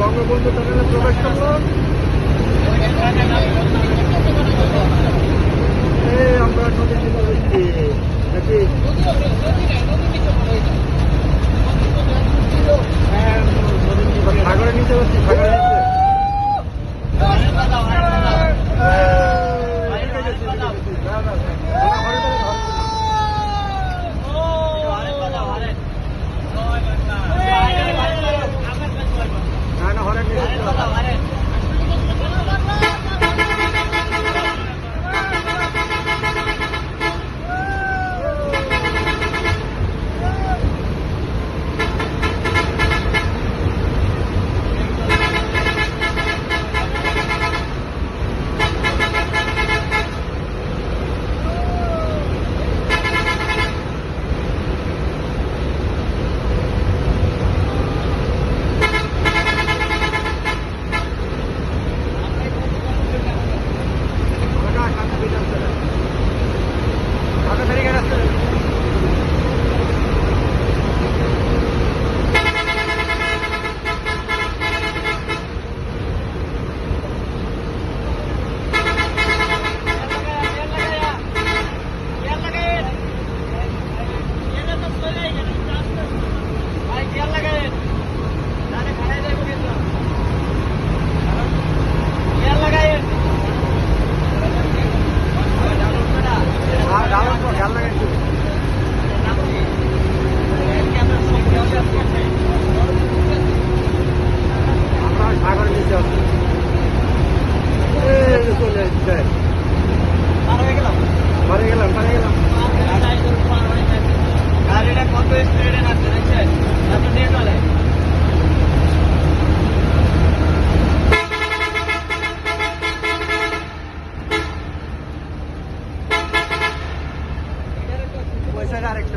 বঙ্গবন্ধু টানেলে প্রবেশ করল।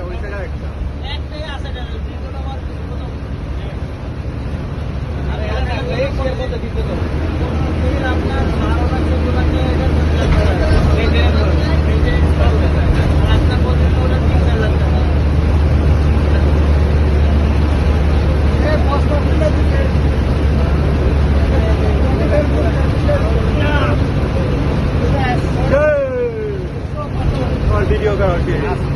একটা ওই জায়গায় একটা ভিডিও করা